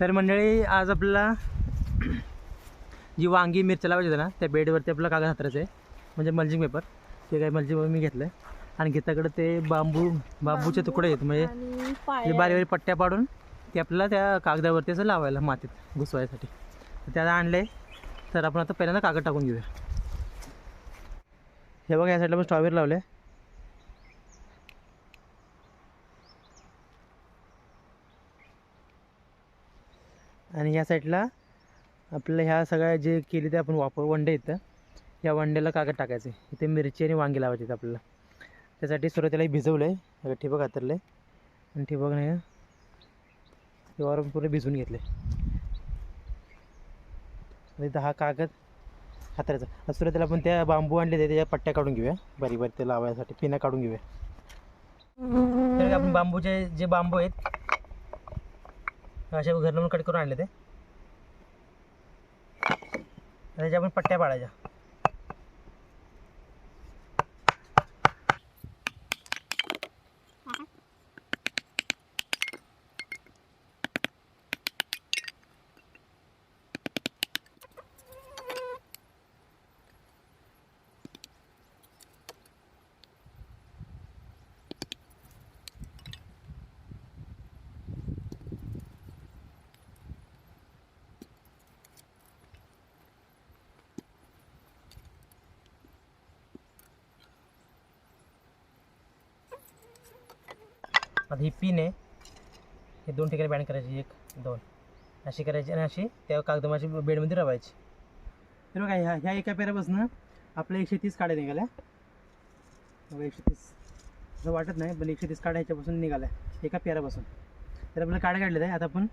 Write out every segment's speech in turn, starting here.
तर मंडळी आज आपल्याला जी वांगी मिरच्या लावायची होती ना त्या बेडवरती आपल्याला कागद हातरायचं आहे म्हणजे मल्चिंग पेपर ते काही मल्चिंग पेपर मी घेतलं आहे आणि घेताकडे ते बांबू बांबूचे तुकडे आहेत. म्हणजे बारीक बारीक पट्ट्या पाडून ते आपल्याला त्या कागदावरती असं लावायला मातीत घुसवायसाठी. त्याला आणले तर आपण आता पहिल्यांदा कागद टाकून घेऊया. हे बघा या साईडला पण स्ट्रॉबेरी लावले आणि ह्या साईडला आपल्या ह्या सगळ्या जे केले ते आपण वापर वंडे येतं या वंड्याला कागद टाकायचे. इथे मिरची आणि वांगी लावायची आहेत आपल्याला. त्यासाठी सुरुवातीला भिजवलं आहे ठिबक हातरलं आहे आणि ठिबक नाही वर पूर्ण भिजवून घेतले आणि दहा कागद हातरायचा. सुरुवातीला आपण त्या बांबू आणले ते त्याच्या पट्ट्या काढून घेऊया. बारीक बारीक ते लावायसाठी पिना काढून घेऊया. तर आपण बांबूचे जे बांबू आहेत असे घरनं कट करून आणले ते. त्याच्या आपण पट्ट्या पाडायच्या. आता ही पिन आहे. हे दोन ठिकाणी बँड करायची एक दोन. अशी करायची आणि अशी त्या कागदमाची बेडमध्ये रवायची. तर बघा ह्या ह्या एका पेऱ्यापासून आपल्या एकशे तीस काड्या निघाल्या. बघा एकशे तीस. असं वाटत नाही पण एकशे तीस काड्या ह्याच्यापासून निघाल्या एका पेऱ्यापासून तर आपल्याला काड्या काढल्या आहे आता आपण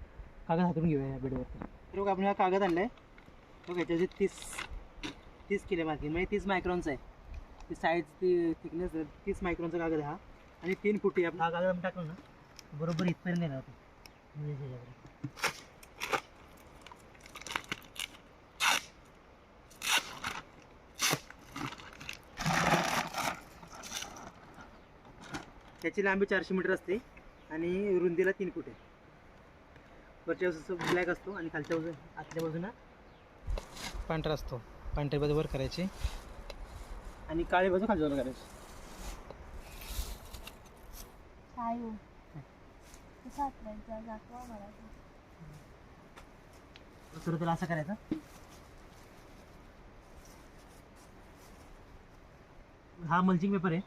कागद हातून घेऊया या बेडवरती तर बघा आपण हा कागद आणला आहे बघा याच्याचे तीस तीस किलो मार्किंग म्हणजे तीस मायक्रॉनचा आहे. ती साईज ती थिकनेस तीस मायक्रॉनचा कागद हा. आणि तीन फुटी आपण हा कागद टाकलो ना बरोबर इथपर्यंत येणार होतो. म्हणजे. त्याची लांबी चारशे मीटर असते आणि रुंदीला तीन फूट. आहे वरच्या बाजूचा ब्लॅक असतो आणि खालच्या बाजू आतल्या बाजूला पांढरा असतो. पांढरी बाजू वर करायची. आणि काळी बाजू खालच्या बाजूला करायची. काय हो दाखवा मला. सुरुवातीला असं करायचं. हा मल्चिंग पेपर आहे.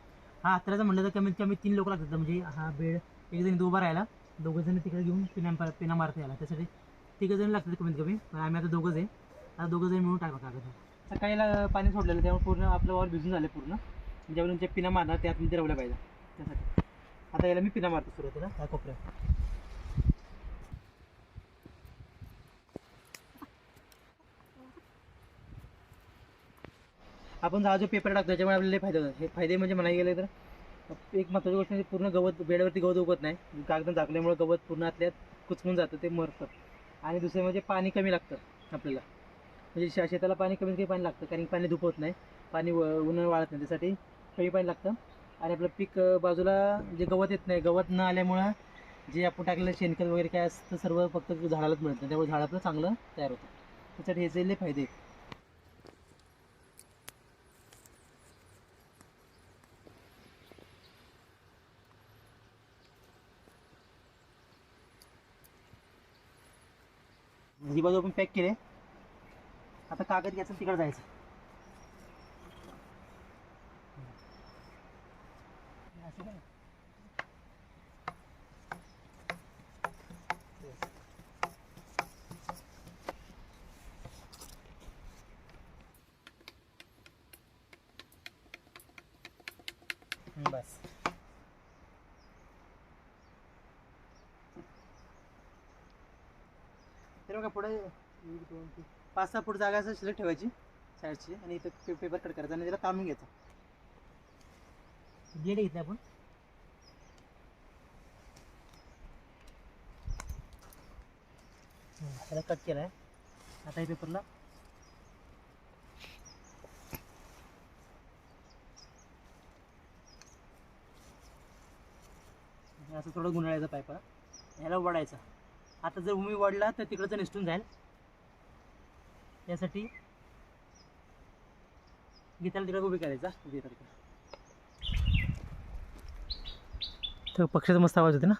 हा हाताळायचा म्हणलं तर कमीत कमी तीन लोक लागतात. म्हणजे हा बेड एक जण इथं उभा राहायला दोघं जण तिकडे घेऊन पिना पिना मारता यायला. त्यासाठी तिघं जण लागतात कमीत कमी. पण आम्ही आता दोघंच आहे. आता दोघं जण मिळून टाका कागद. सकाळीला पाणी सोडलेलं त्यामुळे पूर्ण आपलं वर भिजून झालं पूर्ण. म्हणजे आपण ज्या पिना मारणार त्यात आतमध्ये पाहिजे. त्यासाठी. आता याला मी पिना मारतो सुरुवातीला. ह्या कोपऱ्यात. आपण हा जो पेपर टाकतो त्याच्यामुळे आपल्याला फायदा फायदे होतात हे फायदे म्हणजे म्हणायला गेले तर एक महत्त्वाची गोष्ट म्हणजे पूर्ण गवत बेडवरती गवत उगत नाही. कागद झाकल्यामुळे गवत पूर्ण आतल्यात कुचकून जातं ते मरतं. आणि दुसरं म्हणजे पाणी कमी लागतं आपल्याला. म्हणजे शे- शेताला पाणी कमीत कमी पाणी लागतं कारण की पाणी धुपत नाही. पाणी व उन्हाळा वाळत नाही त्यासाठी कमी पाणी लागतं. आणि आपलं पीक बाजूला जे गवत येत नाही गवत न आल्यामुळं जे आपण टाकलेलं शेणखत वगैरे काय असतं सर्व फक्त झाडालाच मिळत. नाही त्यामुळे झाड आपलं चांगलं तयार होतं. त्याच्यात ह्याचे लय फायदे आहेत. ही बाजू आपण पॅक केले. आता कागद घ्यायचं तिकडे जायचं असं काय? हम्म, बस तर बघा पुढे. पाच सहा फूट जागा असं शिल्लक ठेवायची साईडची आणि इथं पेपर कट करायचा आणि त्याला ताणून घ्यायचा. ब्लेड घेतला आपण. त्याला कट केलाय. आता हे पेपरला असं थोडं गुंडाळायचं पायपाला ह्याला वडायचा आता जर उमी वाढला तर तिकडचं निसटून जाईल. त्यासाठी गीताला तिकडे उभी करायचा करायचा तर पक्षाचा मस्त आवाज होते ना?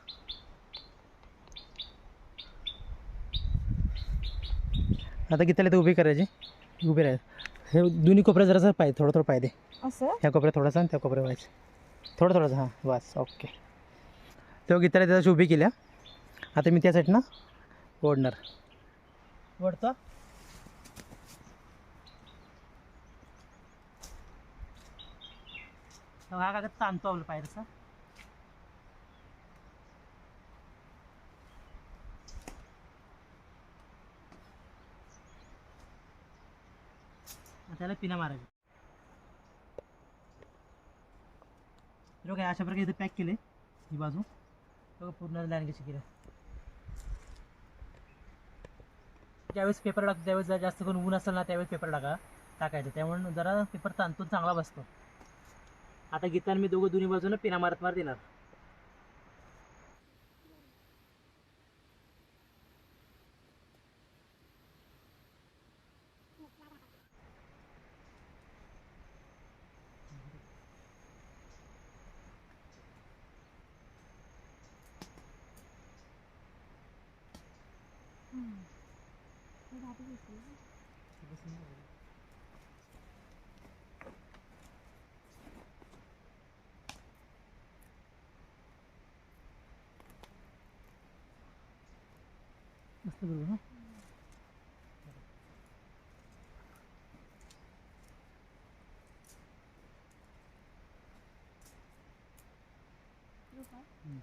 आता गीताला ते उभी करायची. उभी राहायचं हे दोन्ही कोपऱ्यात जरासं पाहिजे थोडं थोडं पाहिजे असं? ह्या कोपऱ्यात थोडासा आणि त्या कोपऱ्यात व्हायचं. थोडं थोडंसं हां. बस ओके. तेव्हा गीताला त्याची उभी केल्या. आता मी त्यासाठी ना ओढणार. ओढतो? हा कागद ताणतो आपलं पायरचा त्याला पिना मारायची. काय अशा प्रकारे इथे पॅक केले ही बाजू. पूर्ण लँग्वेज केलं? ज्यावेळेस पेपर टाकतो त्यावेळेस जर जास्त करून ऊन असेल ना त्यावेळेस पेपर टाका. टाकायचं. त्यामुळे जरा पेपर तांतून चांगला बसतो. आता गीताने मी दोघं दोन्ही बाजूनं पिना मारत मारत येणार. não 他不是服务，服务生的。Nasıl böyle ha? Yok ha? Hı.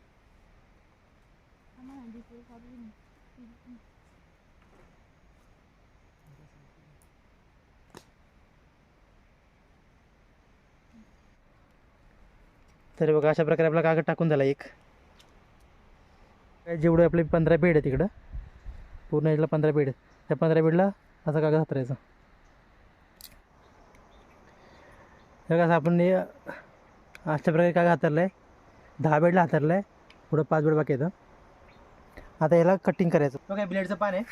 Ama ben de böyle kabul edeyim. तर बघा अशा प्रकारे आपला कागद टाकून झाला एक. जेवढे आपले पंधरा बेड आहे तिकडं पूर्ण याला पंधरा बेड त्या पंधरा बेडला असा कागद हातरायचा. तर कसं आपण अशा प्रकारे कागद हातरला आहे दहा बेडला हातरला आहे पुढं पाच बेड बाकी येतं आता याला कटिंग करायचं. बघा ब्लेडचं पान आहे.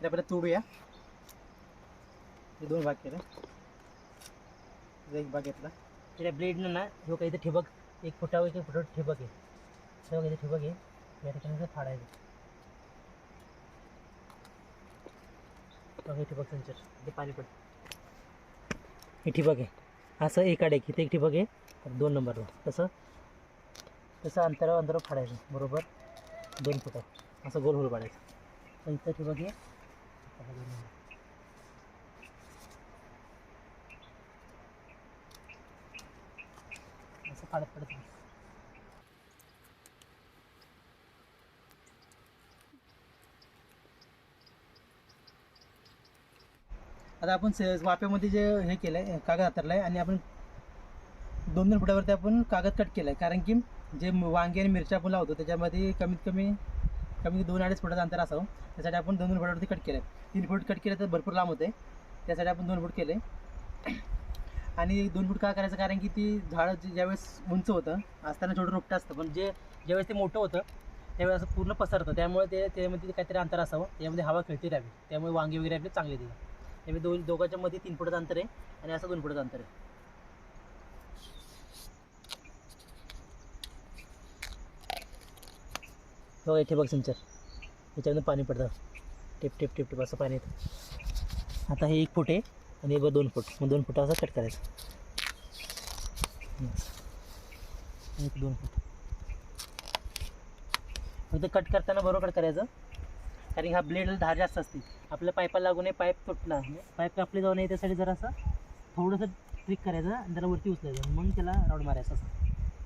ते आपल्याला या दोन भाग केले एक भाग घेतला त्याच्या ब्लेडनं ना जो काही इथे ठिबक एक फुटावर एक फुटावर ठिबक आहे. हे बघा ठिबक आहे. या ठिकाणी फाडायचं. बघा हे ठिबक संचर. ते पाणी पडतं. हे ठिबक आहे. असं एक आड एक इथे एक ठिबक आहे. दोन नंबरला. तसं तसं अंतरावर अंतरावर फाडायचं. बरोबर? दोन फुटावर असं गोल होल पाडायचं तर इथं ठिबक आहे. आता पडत आता आपण से वाफ्यामध्ये जे हे केलं आहे कागद हातरला आहे आणि आपण दोन दोन फुटावरती आपण कागद कट केला आहे कारण की जे वांगे वांगी आणि मिरच्या आपण लावतो त्याच्यामध्ये कमीत कमी कमी दोन अडीच फुटाचं अंतर असावं. त्यासाठी आपण दोन दोन फुटावरती कट केलं आहे तीन फूट कट केलं तर भरपूर लांब होते त्यासाठी आपण दोन फूट केले आणि दोन फूट का करायचं? कारण की ती झाड ज्यावेळेस उंच होतं असताना छोटं रोपटं असतं. पण जे ज्यावेळेस ते मोठं होतं त्यावेळेस असं पूर्ण पसरतं. त्यामुळे ते त्यामध्ये काहीतरी अंतर असावं. त्यामध्ये हवा खेळती राहावी. त्यामुळे वांगे वगैरे आपले चांगले दिले. त्यामुळे दोन दोघांच्या मध्ये तीन फुटाचं अंतर आहे आणि असं दोन फुटाचं अंतर आहे. बघा इथे बघ सिंचर. याच्यामध्ये पाणी पडतं. टिप टिप टिप टिप असं पाणी येतं. आता हे एक फूट आहे. आणि हे बघ दोन फूट. मग दोन फूट असा कट करायचं. एक दोन फूट. फक्त कट करताना बरोबर कट करायचं. कारण की हा ब्लेडला धार जास्त असते. आपल्या पाईपाला लागून पाईप तुटला पाईप कापले जाऊ नये त्यासाठी जरा असं. थोडंसं ट्रिक करायचं आणि जरा वरती उचलायचं. मग त्याला राऊंड मारायचं असं.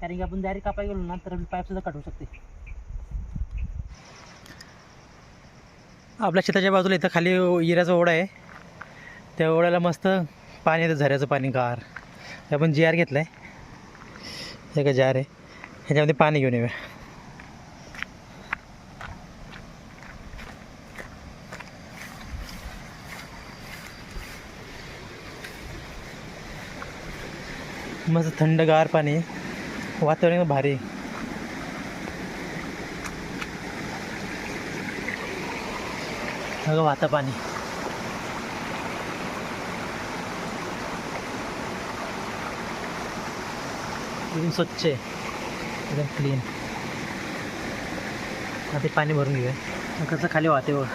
कारण की आपण डायरेक्ट कापाय गेलो ना तर आपली पाईपसुद्धा काढू शकते. आपल्या शेताच्या बाजूला इथं खाली इराचा ओढा आहे. त्या ओढ्याला मस्त पाणी येतं झऱ्याचं पाणी गार. आपण आपण आर घेतला आहे हे का जार आहे. ह्याच्यामध्ये पाणी घेऊन येऊया. मस्त थंडगार पाणी. वातावरण भारी. वाता वाहतं पाणी. एकदम स्वच्छ आहे. एकदम क्लीन आता ते पाणी भरून घेऊया. कसं खाली वाहते बघ.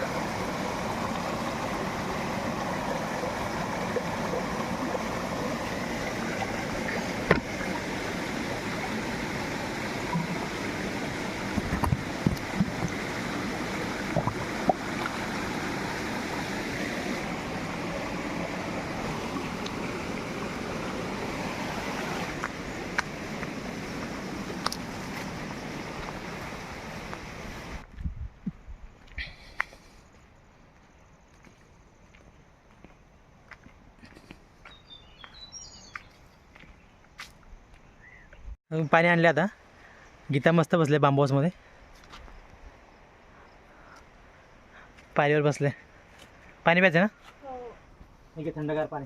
पाणी आणले आता. गीता मस्त बसले बांबू हाऊसमध्ये पायरीवर बसले. पाणी प्यायचं ना? ठीक आहे थंडगार पाणी.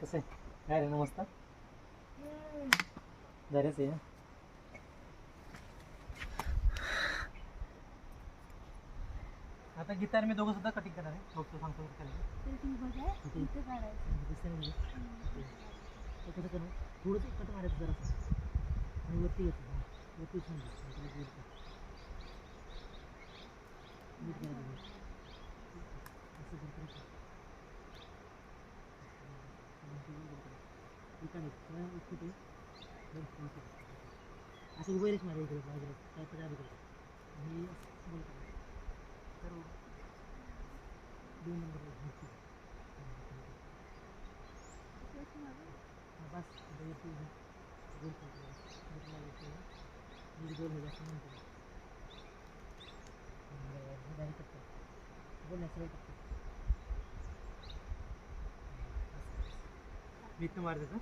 कसं आहे? काय रे मस्त. झरेच आहे आता गिटार मी दोघं सुद्धा कटिंग करणार आहे. बघतो सांगतो हम्म, कसं करू? थोडंसं कट मारायचं जरा आणि वरती येतो. वरती असं वैरच मारा इकडे बाजूला. काय तर आणि बोलतो दोन नंबर बस जास्त मी तुम्हाला देतो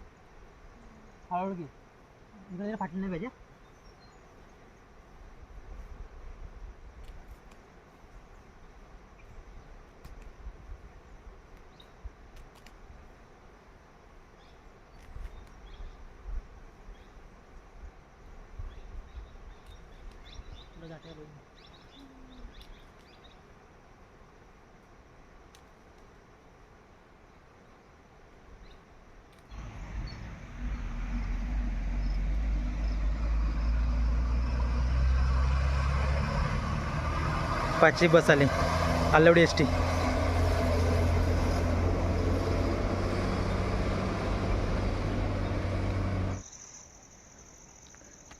हळूहळू घे. इकडे फाटलं नाही पाहिजे तुला जाते का बघून? पाचशे बस आले. आलवडी एस टी.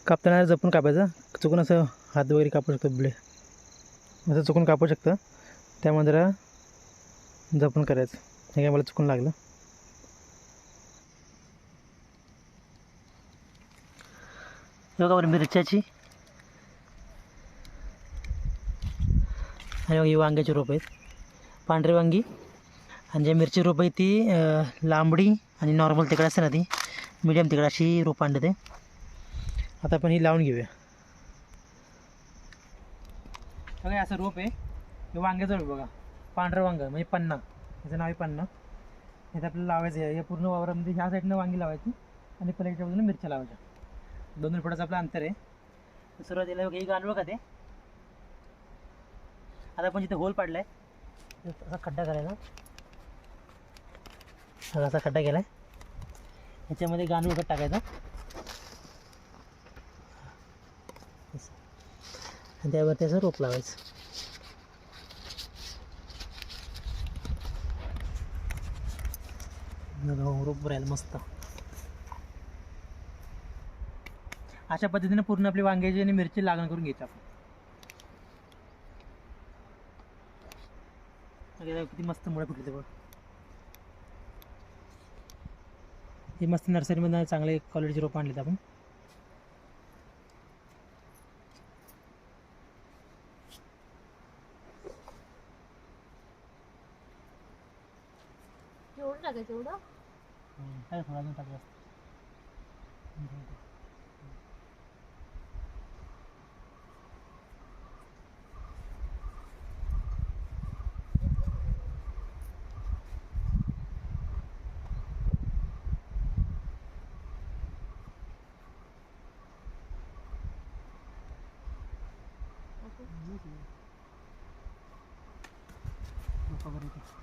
कापताना जपून कापायचं. चुकून असं हात वगैरे कापू शकतो ब्लेड असं चुकून कापू शकतं. त्यामुळे जरा जपून करायचं. हे काय मला चुकून लागलं. हे बघा बरं मिरच्याची. आणि बघा ही वांग्याची रोपं आहेत. पांढरी वांगी आणि जे मिरची रोपं आहे ती लांबडी आणि नॉर्मल तिकडे असते ना ती मिडियम तिकडे अशी रोपं आणते. ते आता आपण ही लावून घेऊया. बघा असं रोप आहे. हे वांग्याचं रोप बघा. पांढरं वांग म्हणजे पन्ना. याचं नाव आहे पन्ना. हे आपल्याला लावायचं आहे. या पूर्ण वावरामध्ये ह्या साईडनं वांगी लावायची आणि पलीकडच्या बाजूने मिरच्या लावायच्या. दोन रुपयाचं आपलं अंतर आहे. सुरुवातीला एक गांडूळ का ते आता आपण जिथे होल पाडलाय आहे असा खड्डा करायचा हा असा खड्डा केलाय. ह्याच्यामध्ये गाणं खत टाकायचं. असं. आणि त्यावर त्याचं रोप लावायचं. रोप राहील मस्त. अशा पद्धतीने पूर्ण आपली वांग्याची आणि मिरची लागण करून घ्यायची आपण. किती मस्त मुळे फुटले ते बघ. हे मस्त नर्सरीमध्ये चांगले क्वालिटीचे रोपं आणलेत आपण. एवढं टाकायचं एवढं? काय थोडा अजून टाक जास्त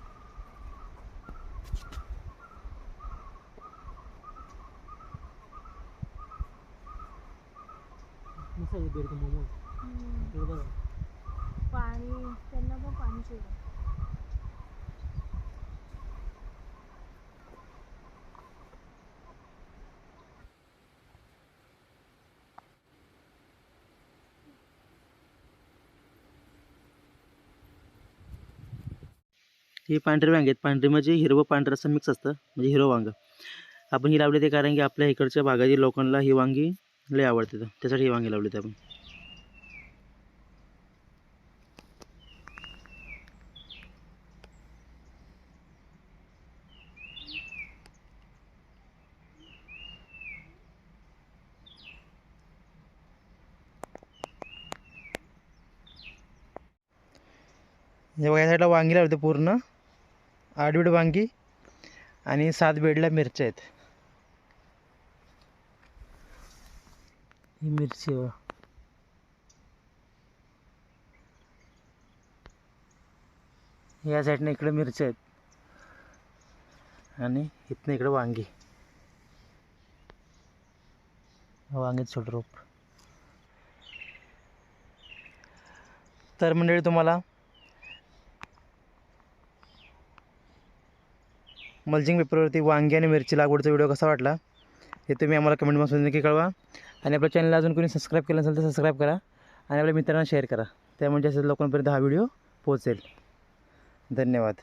मस्त आहे बेड मोमो हम्म. तेवढं बरं पाणी ही पांढरी वांगे आहेत. पांढरी म्हणजे हिरवं पांढरं असं मिक्स असतं. म्हणजे हिरवं वांग. आपण ही लावली ते कारण की आपल्या इकडच्या भागातील लोकांना ही वांगी लय आवडते. त्यासाठी ही वांगी लावली आपण. हे बघा साईडला वांगी लावते पूर्ण. आठ वांगी आणि सात बेडला मिरच्या आहेत. ही मिरची या साईडनं इकडे मिरच्या आहेत. आणि इथनं इकडे वांगी. वांगीत छोट रोप. तर मंडळी तुम्हाला मल्चिंग पेपरवरती वांगी आणि मिरची लागवडचा व्हिडिओ कसा वाटला हे तुम्ही आम्हाला कमेंट बॉक्समध्ये नक्की कळवा. आणि आपल्या चॅनलला अजून कोणी सबस्क्राईब केलं नसेल तर सबस्क्राईब करा आणि आपल्या मित्रांना शेअर करा. त्यामुळे जास्त लोकांपर्यंत हा व्हिडिओ पोहोचेल. धन्यवाद.